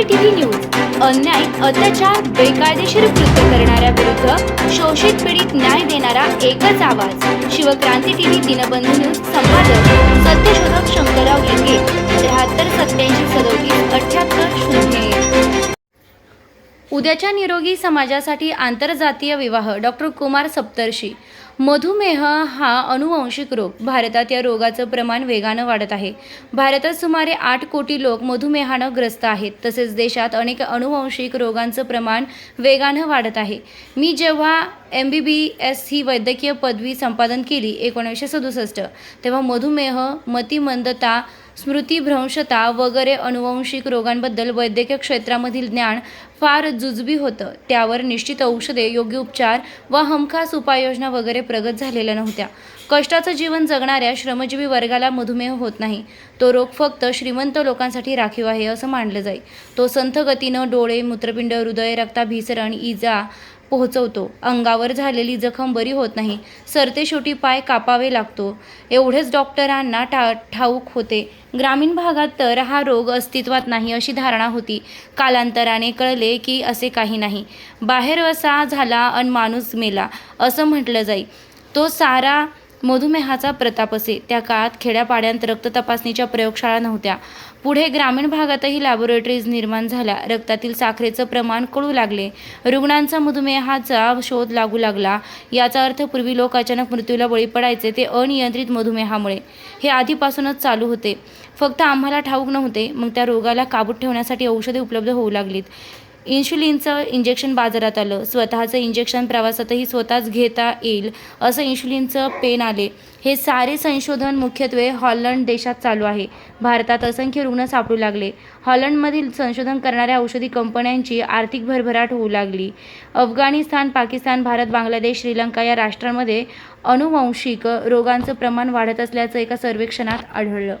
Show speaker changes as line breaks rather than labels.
CCTV news अन्याय अत्याचार बेकायदेशीर कृत्य करणाऱ्या विरुद्ध शोषित पीडित न्याय देणारा एकच आवाज. शिवक्रांती टीव्ही दिनबंधू न्यूज संपादक सत्यशोधक शंकरराव लिंगे त्र्याहत्तर सत्याऐंशी सदोतीस अठ्याहत्तर शून्य उद्याच्या निरोगी समाजासाठी आंतरजातीय विवाह डॉक्टर कुमार सप्तर्षी. मधुमेह हा अनुवंशिक रोग. भारतात या रोगाचं प्रमाण वेगानं वाढत आहे. भारतात सुमारे आठ कोटी लोक मधुमेहानं ग्रस्त आहेत. तसेच देशात अनेक अनुवंशिक रोगांचं प्रमाण वेगानं वाढत आहे. मी जेव्हा एम बी बी एस ही वैद्यकीय पदवी संपादन केली एकोणीसशे सदुसष्ट तेव्हा मधुमेह मतिमंदता स्मृतीभ्रंशता वगैरे अनुवंशिक रोगांबद्दल वैद्यकीय क्षेत्रामधील ज्ञान फार जुजबी होतं. त्यावर निश्चित औषधे योग्य उपचार व हमखास उपाययोजना वगैरे प्रगत झालेल्या नव्हत्या. कष्टाचं जीवन जगणाऱ्या श्रमजीवी वर्गाला मधुमेह होत नाही. तो रोग फक्त श्रीमंत लोकांसाठी राखीव आहे असं मानलं जाई. तो संथ गतीनं डोळे मूत्रपिंड हृदय रक्ताभिसरण इजा पोहोचवतो. अंगावर झालेली जखम बरी होत नाही. सरतेशेवटी पाय कापावे लागतो. एवढेच डॉक्टरांना ठा ठाऊक होते. ग्रामीण भागात तर हा रोग अस्तित्वात नाही अशी धारणा होती. कालांतराने कळले की असे काही नाही. बाहेर असा झाला अन माणूस मेला असं म्हटलं जाई. तो सारा मधुमेहाचा प्रताप असे. त्या काळात खेड्यापाड्यांत रक्त तपासणीच्या प्रयोगशाळा नव्हत्या. पुढे ग्रामीण भागातही लॅबोरेटरीज निर्माण झाल्या. रक्तातील साखरेचं प्रमाण कळू लागले. रुग्णांचा मधुमेहाचा शोध लागू लागला. याचा अर्थ पूर्वी लोक अचानक मृत्यूला बळी पडायचे ते अनियंत्रित मधुमेहामुळे. हे आधीपासूनच चालू होते. फक्त आम्हाला ठाऊक नव्हते. मग त्या रोगाला काबूत ठेवण्यासाठी औषधे उपलब्ध होऊ लागलीत. इन्शुलिनचं इंजेक्शन बाजारात आलं. स्वतःचं इंजेक्शन प्रवासातही स्वतःच घेता येईल असं इन्शुलिनचं पेन आले. हे सारे संशोधन मुख्यत्वे हॉलंड देशात चालू आहे. भारतात असंख्य रुग्ण सापडू लागले. हॉलंडमधील संशोधन करणाऱ्या औषधी कंपन्यांची आर्थिक भरभराट होऊ लागली. अफगाणिस्तान पाकिस्तान भारत बांगलादेश श्रीलंका या राष्ट्रांमध्ये अनुवंशिक रोगांचं प्रमाण वाढत असल्याचं एका सर्वेक्षणात आढळलं.